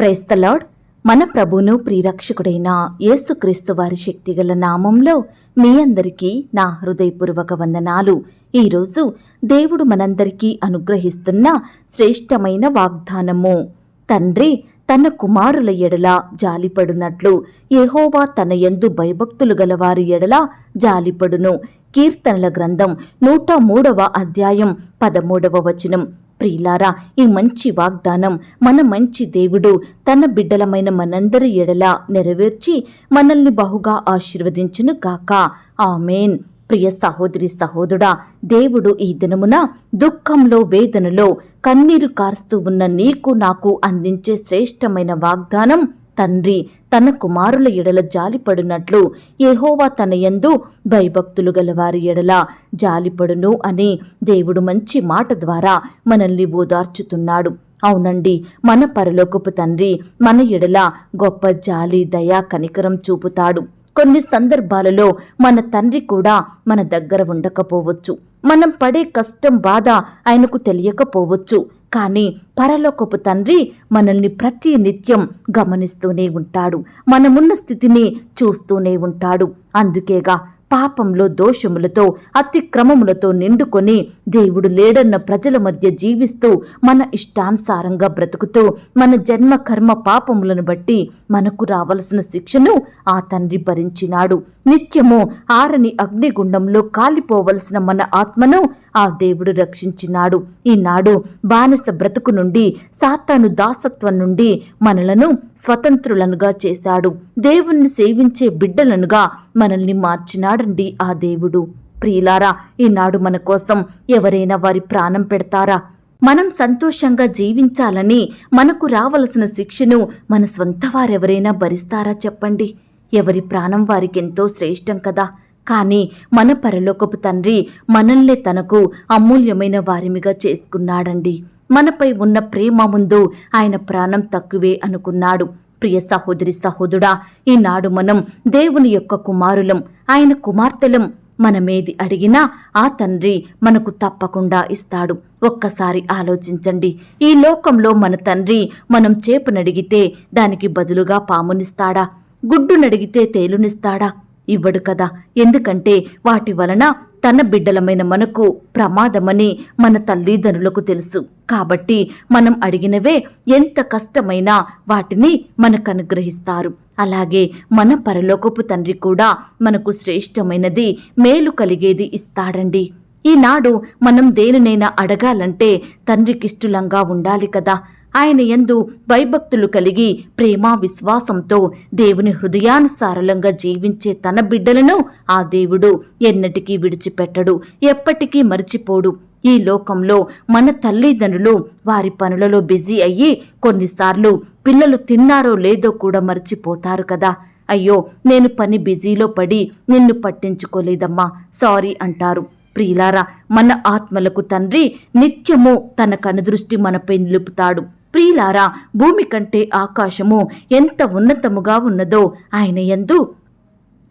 Praise the Lord మన ప్రభును ప్రియరక్షకుడైన యేసుక్రీస్తు వారి శక్తిగల నామంలో మీ అందరికీ నా హృదయపూర్వక వందనాలు. ఈరోజు దేవుడు మనందరికీ అనుగ్రహిస్తున్న శ్రేష్టమైన వాగ్దానము. తండ్రి తన కుమారుల ఎడల జాలిపడునట్లు యెహోవా తన యందు భయభక్తులు గలవారి ఎడల జాలిపడును. కీర్తనల గ్రంథం నూట మూడవ అధ్యాయం పదమూడవ వచనం. ప్రియులారా ఈ మంచి వాగ్దానం మన మంచి దేవుడు తన బిడ్డలమైన మనందరి ఎడల నెరవేర్చి మనల్ని బహుగా ఆశీర్వదించును గాక. ఆమెన్. ప్రియ సహోదరి సహోదరుడా దేవుడు ఈ దినమున దుఃఖంలో వేదనలో కన్నీరు కారుస్తూ ఉన్న నీకు నాకు అందించే శ్రేష్టమైన వాగ్దానం తండ్రి తన కుమారుల ఎడల జాలిపడినట్లు ఏహోవా తన యందు భయభక్తులు గలవారి ఎడల జాలిపడును అని దేవుడు మంచి మాట ద్వారా మనల్ని ఓదార్చుతున్నాడు. అవునండి మన పరలోకపు తండ్రి మన ఎడల గొప్ప జాలి దయా కనికరం చూపుతాడు. కొన్ని సందర్భాలలో మన తండ్రి కూడా మన దగ్గర ఉండకపోవచ్చు. మనం పడే కష్టం బాధ ఆయనకు తెలియకపోవచ్చు. కానీ పరలోకపు తండ్రి మనల్ని ప్రతి నిత్యం గమనిస్తూనే ఉంటాడు. మనమున్న స్థితిని చూస్తూనే ఉంటాడు. అందుకేగా పాపంలో దోషములతో అతిక్రమములతో నిండుకొని దేవుడు లేడన్న ప్రజల మధ్య జీవిస్తూ మన ఇష్టానుసారంగా బ్రతుకుతూ మన జన్మ కర్మ పాపములను బట్టి మనకు రావలసిన శిక్షను ఆ తండ్రి భరించినాడు. నిత్యము ఆరని అగ్నిగుండంలో కాలిపోవలసిన మన ఆత్మను ఆ దేవుడు రక్షించినాడు. ఈనాడు బానిస బ్రతుకు నుండి సాతాను దాసత్వం నుండి మనలను స్వతంత్రులనుగా చేశాడు. దేవుణ్ణి సేవించే బిడ్డలనుగా మనల్ని మార్చినాడండి ఆ దేవుడు. ప్రియులారా ఈనాడు మన కోసం ఎవరైనా వారి ప్రాణం పెడతారా? మనం సంతోషంగా జీవించాలని మనకు రావలసిన శిక్షను మన స్వంత వారెవరైనా భరిస్తారా చెప్పండి? ఎవరి ప్రాణం వారికెంతో శ్రేష్టం కదా. కానీ మన పరలోకపు తండ్రి మనల్నే తనకు అమూల్యమైన వారిమిగా చేసుకున్నాడండి. మనపై ఉన్న ప్రేమ ముందు ఆయన ప్రాణం తక్కువే అనుకున్నాడు. ప్రియ సహోదరి సహోదరుడా ఈనాడు మనం దేవుని యొక్క కుమారులం. ఆయన కుమార్తెలం మనమేది అడిగినా ఆ తండ్రి మనకు తప్పకుండా ఇస్తాడు. ఒక్కసారి ఆలోచించండి. ఈ లోకంలో మన తండ్రి మనం చేపనడిగితే దానికి బదులుగా పామునిస్తాడా? గుడ్డునడిగితే తేలునిస్తాడా? ఇవ్వడు కదా. ఎందుకంటే వాటి వలన తన బిడ్డలమైన మనకు ప్రమాదమని మన తల్లిదండ్రులకు తెలుసు. కాబట్టి మనం అడిగినవే ఎంత కష్టమైనా వాటిని మనకు అనుగ్రహిస్తారు అలాగే మన పరలోకపు తండ్రి కూడా మనకు శ్రేష్టమైనది మేలు కలిగేది ఇస్తాడండి. ఈనాడు మనం దేనినైనా అడగాలంటే తండ్రికిష్టులంగా ఉండాలి కదా. ఆయన యందు భయభక్తులు కలిగి ప్రేమ విశ్వాసంతో దేవుని హృదయానుసారలంగా జీవించే తన బిడ్డలను ఆ దేవుడు ఎన్నటికీ విడిచిపెట్టడు ఎప్పటికీ మరిచిపోడు. ఈ లోకంలో మన తల్లిదండ్రులు వారి పనులలో బిజీ అయ్యి కొన్నిసార్లు పిల్లలు తిన్నారో లేదో కూడా మర్చిపోతారు కదా. అయ్యో నేను పని బిజీలో పడి నిన్ను పట్టించుకోలేదమ్మా సారీ అంటారు. ప్రియులారా మన ఆత్మలకు తండ్రి నిత్యము తన కనుదృష్టి మనపై నిలుపుతాడు. ప్రియులారా భూమి కంటే ఆకాశము ఎంత ఉన్నతముగా ఉన్నదో ఆయన యందు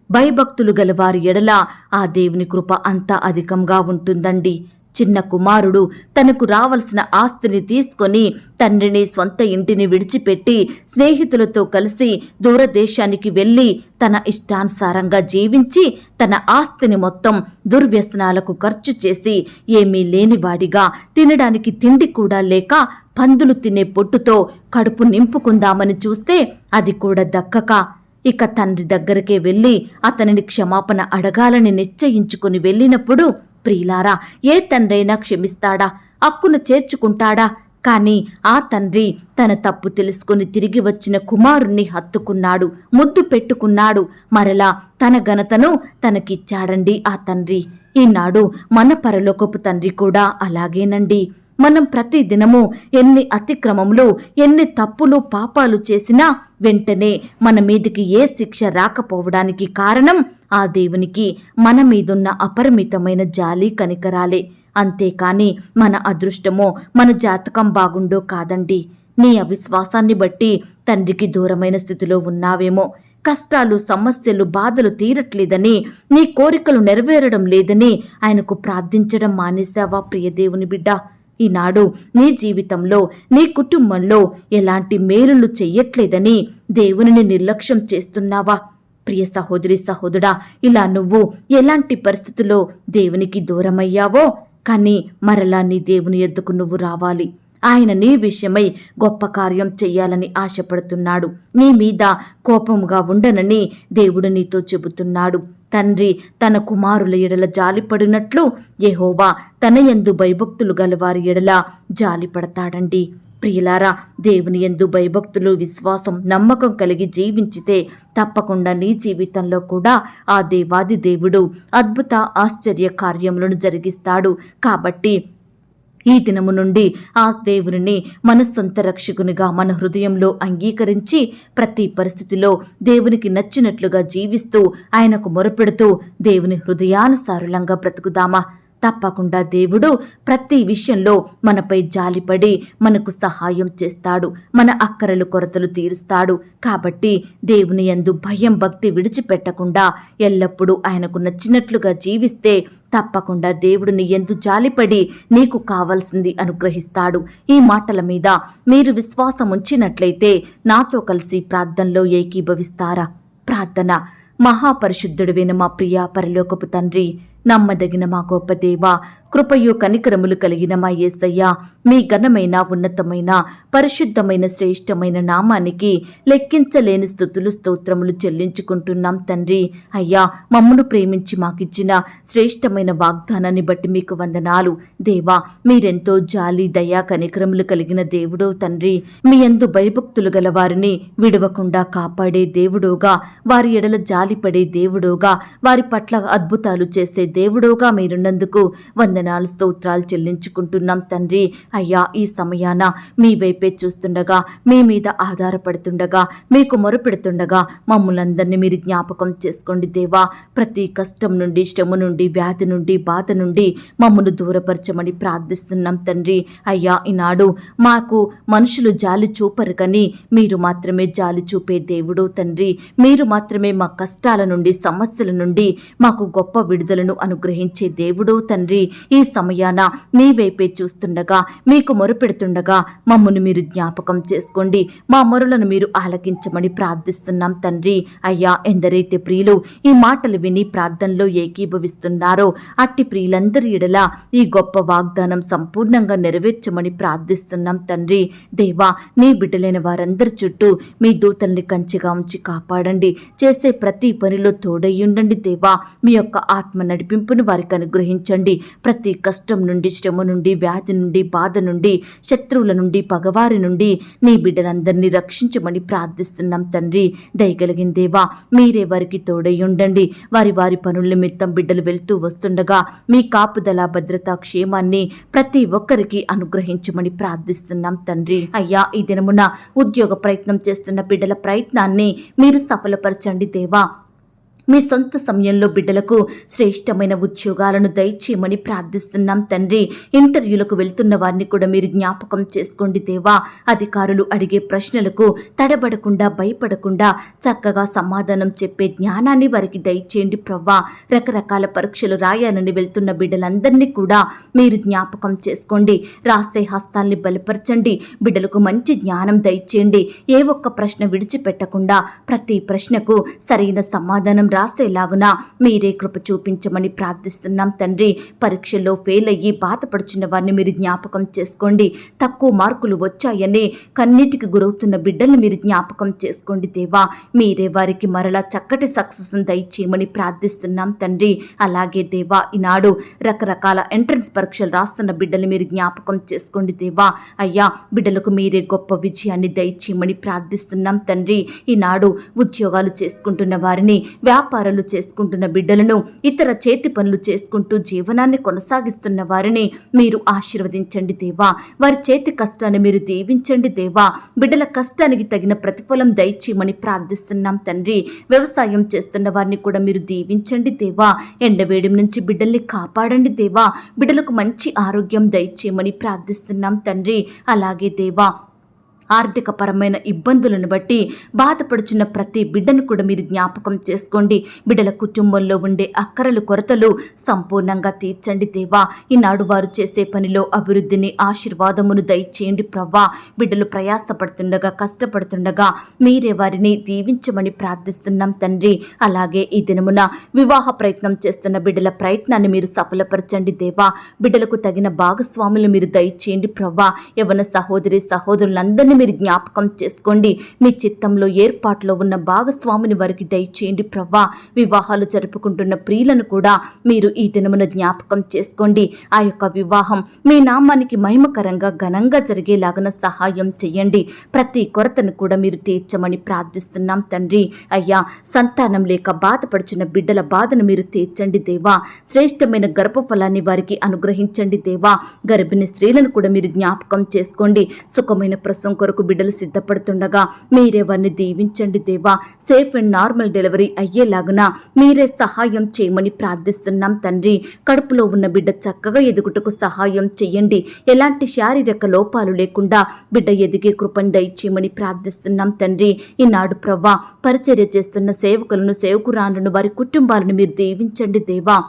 భయభక్తులు గల వారి ఎడల ఆ దేవుని కృప అంతా అధికంగా ఉంటుందండి. చిన్న కుమారుడు తనకు రావలసిన ఆస్తిని తీసుకొని తండ్రిని స్వంత ఇంటిని విడిచిపెట్టి స్నేహితులతో కలిసి దూరదేశానికి వెళ్ళి తన ఇష్టానుసారంగా జీవించి తన ఆస్తిని మొత్తం దుర్వ్యసనాలకు ఖర్చు చేసి ఏమీ లేనివాడిగా తినడానికి తిండి కూడా లేక పందులు తినే పొట్టుతో కడుపు నింపుకుందామని చూస్తే అది కూడా దక్కక. ఇక తండ్రి దగ్గరకే వెళ్ళి అతనిని క్షమాపణ అడగాలని నిశ్చయించుకుని వెళ్ళినప్పుడు ప్రియులారా ఏ తండ్రైనా క్షమిస్తాడా? అక్కును చేర్చుకుంటాడా? కాని ఆ తండ్రి తన తప్పు తెలుసుకుని తిరిగి వచ్చిన కుమారుణ్ణి హత్తుకున్నాడు ముద్దు పెట్టుకున్నాడు. మరలా తన ఘనతను తనకిచ్చాడండి ఆ తండ్రి. ఈనాడు మన పరలోకపు తండ్రి కూడా అలాగేనండి. మనం ప్రతి దినము ఎన్ని అతిక్రమములు ఎన్ని తప్పులు పాపాలు చేసినా వెంటనే మన మీదికి ఏ శిక్ష రాకపోవడానికి కారణం ఆ దేవునికి మన మీదున్న అపరిమితమైన జాలి కనికరాలే. అంతేకాని మన అదృష్టమో మన జాతకం బాగుండో కాదండి. నీ అవిశ్వాసాన్ని బట్టి తండ్రికి దూరమైన స్థితిలో ఉన్నావేమో. కష్టాలు సమస్యలు బాధలు తీరట్లేదని నీ కోరికలు నెరవేరడం లేదని ఆయనకు ప్రార్థించడం మానేశావా ప్రియదేవుని బిడ్డ? ఈనాడు నీ జీవితంలో నీ కుటుంబంలో ఎలాంటి మేలులు చెయ్యట్లేదని దేవునిని నిర్లక్ష్యం చేస్తున్నావా? ప్రియ సహోదరి సహోదరా ఇలా నువ్వు ఎలాంటి పరిస్థితుల్లో దేవునికి దూరమయ్యావో కానీ మరలా నీ దేవుని ఎద్దుకు నువ్వు రావాలి. ఆయన నీ విషయమై గొప్ప కార్యం చెయ్యాలని ఆశపడుతున్నాడు. నీ మీద కోపముగా ఉండనని దేవుడు నీతో చెబుతున్నాడు. తండ్రి తన కుమారుల ఎడల జాలిపడినట్లు యెహోవా తన ఎందు భయభక్తులు గలవారి ఎడల జాలిపడతాడండి. ప్రియులారా దేవుని ఎందు భయభక్తులు విశ్వాసం నమ్మకం కలిగి జీవించితే తప్పకుండా నీ జీవితంలో కూడా ఆ దేవాది దేవుడు అద్భుత ఆశ్చర్య కార్యములను జరిగిస్తాడు. కాబట్టి ఈ దినము నుండి ఆ దేవుని మన సొంత రక్షకునిగా మన హృదయంలో అంగీకరించి ప్రతి పరిస్థితిలో దేవునికి నచ్చినట్లుగా జీవిస్తూ ఆయనకు మొరపెడుతూ దేవుని హృదయానుసారులంగా బ్రతుకుదామా? తప్పకుండా దేవుడు ప్రతి విషయంలో మనపై జాలిపడి మనకు సహాయం చేస్తాడు. మన అక్కరలు కొరతలు తీరుస్తాడు. కాబట్టి దేవుని ఎందు భయం భక్తి విడిచిపెట్టకుండా ఎల్లప్పుడూ ఆయనకు నచ్చినట్లుగా జీవిస్తే తప్పకుండా దేవుడిని ఎందు జాలిపడి నీకు కావలసింది అనుగ్రహిస్తాడు. ఈ మాటల మీద మీరు విశ్వాసం ఉంచినట్లయితే నాతో కలిసి ప్రార్థనలో ఏకీభవిస్తారా? ప్రార్థన. మహాపరిశుద్ధుడివైన మా ప్రియ పరలోకపు తండ్రి నమ్మదగిన మా గొప్ప దేవ కృపయు కనికరములు కలిగిన మా యేసయ్య మీ ఘనమైన ఉన్నతమైన పరిశుద్ధమైన శ్రేష్టమైన నామానికి లెక్కించలేని స్థుతులు స్తోత్రములు చెల్లించుకుంటున్నాం తండ్రి. అయ్యా మమ్మను ప్రేమించి మాకిచ్చిన శ్రేష్టమైన వాగ్దానాన్ని బట్టి మీకు వందనాలు. దేవా మీరెంతో జాలి దయా కనికరములు కలిగిన దేవుడో తండ్రి. మీ యందు భయభక్తులు గల వారిని విడవకుండా కాపాడే దేవుడోగా వారి ఎడల జాలిపడే దేవుడోగా వారి పట్ల అద్భుతాలు చేసే దేవుడోగా మీరున్నందుకు వంద వందనాలు స్తోత్రాలు చెల్లించుకుంటున్నాం తండ్రి. అయ్యా ఈ సమయాన మీ వైపే చూస్తుండగా మీ మీద ఆధారపడుతుండగా మీకు మొరపెడుతుండగా మమ్ములందరినీ మీరు జ్ఞాపకం చేసుకోండి దేవా. ప్రతి కష్టం నుండి శ్రమ నుండి వ్యాధి నుండి బాధ నుండి మమ్మల్ని దూరపరచమని ప్రార్థిస్తున్నాం తండ్రి. అయ్యా ఈనాడు మాకు మనుషులు జాలి చూపరు కానీ మీరు మాత్రమే జాలి చూపే దేవుడు తండ్రి. మీరు మాత్రమే మా కష్టాల నుండి సమస్యల నుండి మాకు గొప్ప విడుదలను అనుగ్రహించే దేవుడు తండ్రి. ఈ సమయాన మీ వైపే చూస్తుండగా మీకు మొరుపెడుతుండగా మమ్మను మీరు జ్ఞాపకం చేసుకోండి. మా మొరలను మీరు ఆలకించమని ప్రార్థిస్తున్నాం తండ్రి. అయ్యా ఎందరైతే ప్రియులు ఈ మాటలు విని ప్రార్థనలో ఏకీభవిస్తున్నారో అట్టి ప్రియులందరి ఎడల ఈ గొప్ప వాగ్దానం సంపూర్ణంగా నెరవేర్చమని ప్రార్థిస్తున్నాం తండ్రి. దేవా నీ బిడ్డలైన వారందరి చుట్టూ మీ దూతల్ని కంచిగా ఉంచి కాపాడండి. చేసే ప్రతి పనిలో తోడయ్యుండండి దేవా. మీ యొక్క ఆత్మ నడిపింపును వారికి అనుగ్రహించండి. ప్రతి కష్టం నుండి శ్రమ నుండి వ్యాధి నుండి బాధ నుండి శత్రువుల నుండి పగవారి నుండి నీ బిడ్డలందరినీ రక్షించమని ప్రార్థిస్తున్నాం తండ్రి. దయగలిగిందేవా మీరే వారికి తోడై ఉండండి. వారి వారి పనుల నిమిత్తం బిడ్డలు వెళ్తూ వస్తుండగా మీ కాపుదల భద్రత క్షేమాన్ని ప్రతి ఒక్కరికి అనుగ్రహించమని ప్రార్థిస్తున్నాం తండ్రి. అయ్యా ఈ దినమున ఉద్యోగ ప్రయత్నం చేస్తున్న బిడ్డల ప్రయత్నాన్ని మీరు సఫలపరచండి దేవా. మీ సొంత సమయంలో బిడ్డలకు శ్రేష్టమైన ఉద్యోగాలను దయచేయమని ప్రార్థిస్తున్నాం తండ్రి. ఇంటర్వ్యూలకు వెళ్తున్న వారిని కూడా మీరు జ్ఞాపకం చేసుకోండి దేవా. అధికారులు అడిగే ప్రశ్నలకు తడబడకుండా భయపడకుండా చక్కగా సమాధానం చెప్పే జ్ఞానాన్ని వారికి దయచేయండి ప్రవ్వా. రకరకాల పరీక్షలు రాయాలని వెళ్తున్న బిడ్డలందరినీ కూడా మీరు జ్ఞాపకం చేసుకోండి. రాసే హస్తాల్ని బలపరచండి. బిడ్డలకు మంచి జ్ఞానం దయచేయండి. ఏ ఒక్క ప్రశ్న విడిచిపెట్టకుండా ప్రతి ప్రశ్నకు సరైన సమాధానం రాసేలాగున మీరే కృప చూపించమని ప్రార్థిస్తున్నాం తండ్రి. పరీక్షల్లో ఫెయిల్ అయ్యి బాధపడుచున్న వారిని మీరు జ్ఞాపకం చేసుకోండి. తక్కువ మార్కులు వచ్చాయని కన్నీటికి గురవుతున్న బిడ్డల్ని మీరు జ్ఞాపకం చేసుకోండి దేవా. మీరే వారికి మరలా చక్కటి సక్సెస్ దయచేయమని ప్రార్థిస్తున్నాం తండ్రి. అలాగే దేవా ఈనాడు రకరకాల ఎంట్రన్స్ పరీక్షలు రాస్తున్న బిడ్డలు మీరు జ్ఞాపకం చేసుకోండి దేవా. అయ్యా బిడ్డలకు మీరే గొప్ప విజయాన్ని దయచేయమని ప్రార్థిస్తున్నాం తండ్రి. ఈనాడు ఉద్యోగాలు చేసుకుంటున్న వారిని వ్యాపారాలు చేసుకుంటున్న బిడ్డలను ఇతర చేతి పనులు చేసుకుంటూ జీవనాన్ని కొనసాగిస్తున్న వారిని మీరు ఆశీర్వదించండి దేవా. వారి చేతి కష్టాన్ని మీరు దీవించండి దేవా. బిడ్డల కష్టానికి తగిన ప్రతిఫలం దయచేయమని ప్రార్థిస్తున్నాం తండ్రి. వ్యవసాయం చేస్తున్న వారిని కూడా మీరు దీవించండి దేవా. ఎండవేడి నుంచి బిడ్డల్ని కాపాడండి దేవా. బిడ్డలకు మంచి ఆరోగ్యం దయచేయమని ప్రార్థిస్తున్నాం తండ్రి. అలాగే దేవా ఆర్థికపరమైన ఇబ్బందులను బట్టి బాధపడుచున్న ప్రతి బిడ్డను కూడా మీరు జ్ఞాపకం చేసుకోండి. బిడ్డల కుటుంబంలో ఉండే అక్కరలు కొరతలు సంపూర్ణంగా తీర్చండి దేవా. ఈనాడు వారు చేసే పనిలో అభివృద్ధిని ఆశీర్వాదమును దయచేయండి ప్రవ్వా. బిడ్డలు ప్రయాసపడుతుండగా కష్టపడుతుండగా మీరే వారిని దీవించమని ప్రార్థిస్తున్నాం తండ్రి. అలాగే ఈ దినమున వివాహ ప్రయత్నం చేస్తున్న బిడ్డల ప్రయత్నాన్ని మీరు సఫలపరచండి దేవా. బిడ్డలకు తగిన భాగస్వాములు మీరు దయచేయండి ప్రవ్వా. యవన సహోదరి సహోదరులందరినీ మీరు జ్ఞాపకం చేసుకోండి. మీ చిత్తంలో ఏర్పాట్లో ఉన్న భాగస్వామిని వారికి దయచేయండి ప్రవ్వా. వివాహాలు జరుపుకుంటున్న ప్రియులను కూడా మీరు ఈ దినమున జ్ఞాపకం చేసుకోండి. ఆ యొక్క వివాహం మీ నామానికి మహిమకరంగా ఘనంగా జరిగేలాగన సహాయం చేయండి. ప్రతి కొరతను కూడా మీరు తీర్చమని ప్రార్థిస్తున్నాం తండ్రి. అయ్యా సంతానం లేక బాధపడుచున్న బిడ్డల బాధను మీరు తీర్చండి దేవా. శ్రేష్టమైన గర్భఫలాన్ని వారికి అనుగ్రహించండి దేవా. గర్భిణీ స్త్రీలను కూడా మీరు జ్ఞాపకం చేసుకోండి. సుఖమైన ప్రసవం కొరకు బిడ్డలు సిద్ధపడుతుండగా మీరే వారిని దీవించండి దేవా. సేఫ్ అండ్ నార్మల్ డెలివరీ అయ్యేలాగున మీరే సహాయం చేయమని ప్రార్థిస్తున్నాం తండ్రి. కడుపులో ఉన్న బిడ్డ చక్కగా ఎదుగుటకు సహాయం చేయండి. ఎలాంటి శారీరక లోపాలు లేకుండా బిడ్డ ఎదిగే కృపను దయచేయమని ప్రార్థిస్తున్నాం తండ్రి. ఈనాడు ప్రవ్వా పరిచర్య చేస్తున్న సేవకులను సేవకురాలను వారి కుటుంబాలను మీరు దీవించండి దేవా.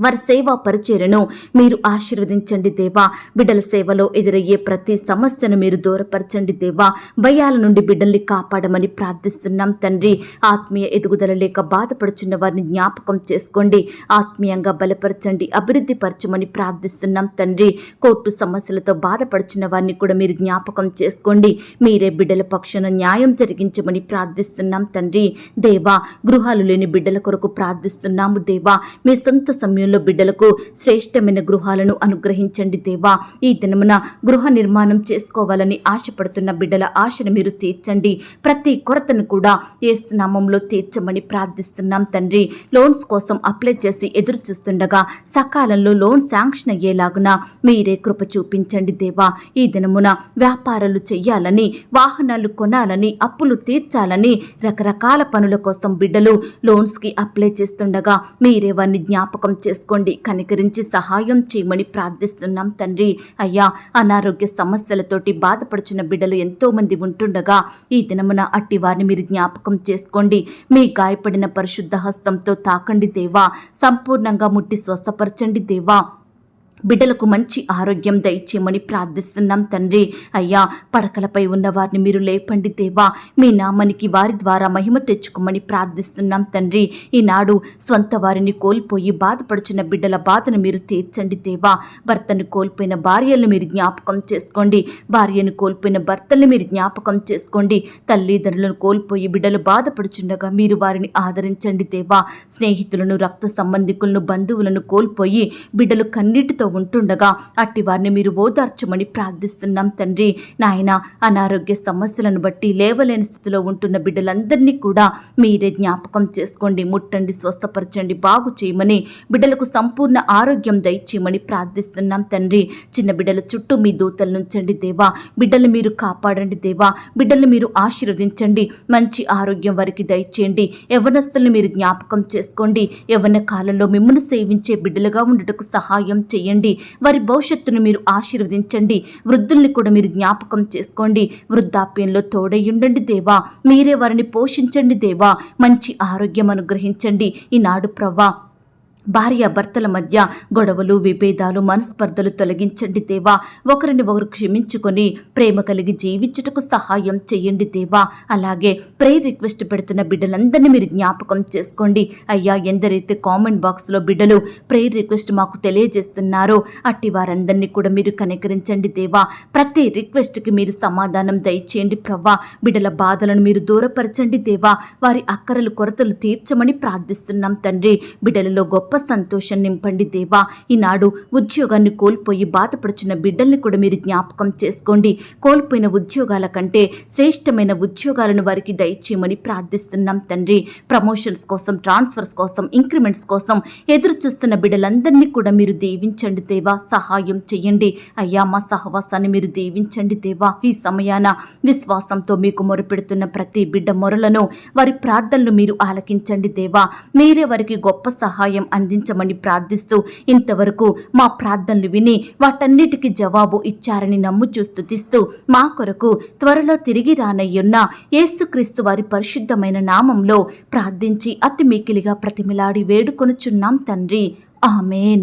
వారి సేవా పరిచర్యను మీరు ఆశీర్వదించండి దేవా. బిడ్డల సేవలో ఎదురయ్యే ప్రతి సమస్యను మీరు దూరపరచండి దేవా. భయాల నుండి బిడ్డల్ని కాపాడమని ప్రార్థిస్తున్నాం తండ్రి. ఆత్మీయ ఎదుగుదల లేక బాధపడుచున్న వారిని జ్ఞాపకం చేసుకోండి. ఆత్మీయంగా బలపరచండి అభివృద్ధి పరచమని ప్రార్థిస్తున్నాం తండ్రి. కోర్టు సమస్యలతో బాధపడుచున్న వారిని కూడా మీరు జ్ఞాపకం చేసుకోండి. మీరే బిడ్డల పక్షాన న్యాయం జరిగించమని ప్రార్థిస్తున్నాం తండ్రి. దేవా గృహాలు లేని బిడ్డల కొరకు ప్రార్థిస్తున్నాము దేవా. మీ సొంత సమయంలో బిడ్డలకు శ్రేష్టమైన గృహాలను అనుగ్రహించండి దేవా. ఈ దినమున గృహ నిర్మాణం చేసుకోవాలని ఆశపడుతున్న బిడ్డల ఆశను మీరు తీర్చండి. ప్రతి కొరతను కూడా ఏసునామంలో తీర్చమని ప్రార్థిస్తున్నాం తండ్రి. లోన్స్ కోసం అప్లై చేసి ఎదురు చూస్తుండగా సకాలంలో లోన్ శాంక్షన్ అయ్యేలాగున మీరే కృప చూపించండి దేవా. ఈ దినమున వ్యాపారాలు చెయ్యాలని వాహనాలు కొనాలని అప్పులు తీర్చాలని రకరకాల పనుల కోసం బిడ్డలు లోన్స్కి అప్లై చేస్తుండగా మీరే వారిని జ్ఞాపకం చేసుకోండి. కనికరించి సహాయం చేయమని ప్రార్థిస్తున్నాం తండ్రి. అయ్యా అనారోగ్య సమస్యలతోటి బాధపడుచున్న బిడ్డలు ఎంతో మంది ఉంటుండగా ఈ దినమున అట్టి వారిని మీరు జ్ఞాపకం చేసుకోండి. మీ గాయపడిన పరిశుద్ధ హస్తంతో తాకండి దేవా. సంపూర్ణంగా ముట్టి స్వస్థపరచండి దేవా. బిడ్డలకు మంచి ఆరోగ్యం దయచేయమని ప్రార్థిస్తున్నాం తండ్రి. అయ్యా పడకలపై ఉన్న వారిని మీరు లేపండి దేవా. మీ నామానికి వారి ద్వారా మహిమ తెచ్చుకోమని ప్రార్థిస్తున్నాం తండ్రి. ఈనాడు స్వంత వారిని కోల్పోయి బాధపడుచున్న బిడ్డల బాధను మీరు తీర్చండి దేవా. భర్తను కోల్పోయిన భార్యలను మీరు జ్ఞాపకం చేసుకోండి. భార్యను కోల్పోయిన భర్తల్ని మీరు జ్ఞాపకం చేసుకోండి. తల్లిదండ్రులను కోల్పోయి బిడ్డలు బాధపడుచుండగా మీరు వారిని ఆదరించండి దేవా. స్నేహితులను రక్త సంబంధికులను బంధువులను కోల్పోయి బిడ్డలు కన్నీటితో ఉంటుండగా అట్టి వారిని మీరు ఓదార్చమని ప్రార్థిస్తున్నాం తండ్రి. నాయన అనారోగ్య సమస్యలను బట్టి లేవలేని స్థితిలో ఉంటున్న బిడ్డలందరినీ కూడా మీరే జ్ఞాపకం చేసుకోండి ముట్టండి స్వస్థపరచండి బాగు చేయమని బిడ్డలకు సంపూర్ణ ఆరోగ్యం దయచేయమని ప్రార్థిస్తున్నాం తండ్రి. చిన్న బిడ్డల చుట్టూ మీ దూతలు నుంచండి దేవా. బిడ్డలు మీరు కాపాడండి దేవా. బిడ్డలు మీరు ఆశీర్వదించండి. మంచి ఆరోగ్యం వారికి దయచేయండి. యవనస్తులను మీరు జ్ఞాపకం చేసుకోండి. యవన కాలంలో మిమ్మల్ని సేవించే బిడ్డలుగా ఉండటకు సహాయం చేయండి. వారి భవిష్యత్తును మీరు ఆశీర్వదించండి. వృద్ధుల్ని కూడా మీరు జ్ఞాపకం చేసుకోండి. వృద్ధాప్యంలో తోడయ్యుండండి దేవా. మీరే వారిని పోషించండి దేవా. మంచి ఆరోగ్యం అనుగ్రహించండి. ఈనాడు ప్రవ్వా భార్య భర్తల మధ్య గొడవలు విభేదాలు మనస్పర్ధలు తొలగించండి దేవా. ఒకరిని ఒకరు క్షమించుకొని ప్రేమ కలిగి జీవించుటకు సహాయం చేయండి దేవా. అలాగే ప్రేయర్ రిక్వెస్ట్ పెడుతున్న బిడ్డలందరినీ మీరు జ్ఞాపకం చేసుకోండి. అయ్యా ఎందరైతే కామెంట్ బాక్స్లో బిడ్డలు ప్రేయర్ రిక్వెస్ట్ మాకు తెలియజేస్తున్నారో అట్టి వారందరినీ కూడా మీరు కనికరించండి దేవా. ప్రతి రిక్వెస్ట్కి మీరు సమాధానం దయచేయండి ప్రవ్వా. బిడ్డల బాధలను మీరు దూరపరచండి దేవా. వారి అక్కరలు కొరతలు తీర్చమని ప్రార్థిస్తున్నాం తండ్రి. బిడ్డలలో గొప్ప గొప్ప సంతోషం నింపండి దేవా. ఈనాడు ఉద్యోగాన్ని కోల్పోయి బాధపడుచున్న బిడ్డల్ని కూడా మీరు జ్ఞాపకం చేసుకోండి. కోల్పోయిన ఉద్యోగాల కంటే శ్రేష్టమైన ఉద్యోగాలను వారికి దయచేయమని ప్రార్థిస్తున్నాం తండ్రి. ప్రమోషన్స్ కోసం ట్రాన్స్ఫర్స్ కోసం ఇంక్రిమెంట్స్ కోసం ఎదురు చూస్తున్న బిడ్డలందరినీ కూడా మీరు దీవించండి దేవా. సహాయం చేయండి. అయ్యా మా సహవాసాన్ని మీరు దీవించండి దేవా. ఈ సమయాన విశ్వాసంతో మీకు మొరపెడుతున్న ప్రతి బిడ్డ మొరలను వారి ప్రార్థనలు మీరు ఆలకించండి దేవా. మీరే వారికి గొప్ప సహాయం అందించమని ప్రార్థిస్తూ ఇంతవరకు మా ప్రార్థనలు విని వాటన్నిటికీ జవాబు ఇచ్చారని నమ్ముచూ స్థుతిస్తూ మా కొరకు త్వరలో తిరిగి రానయ్యున్న ఏసుక్రీస్తు వారి పరిశుద్ధమైన నామంలో ప్రార్థించి అతి మికిలిగా ప్రతిమిలాడి వేడుకొనుచున్నాం తండ్రి. ఆమెన్.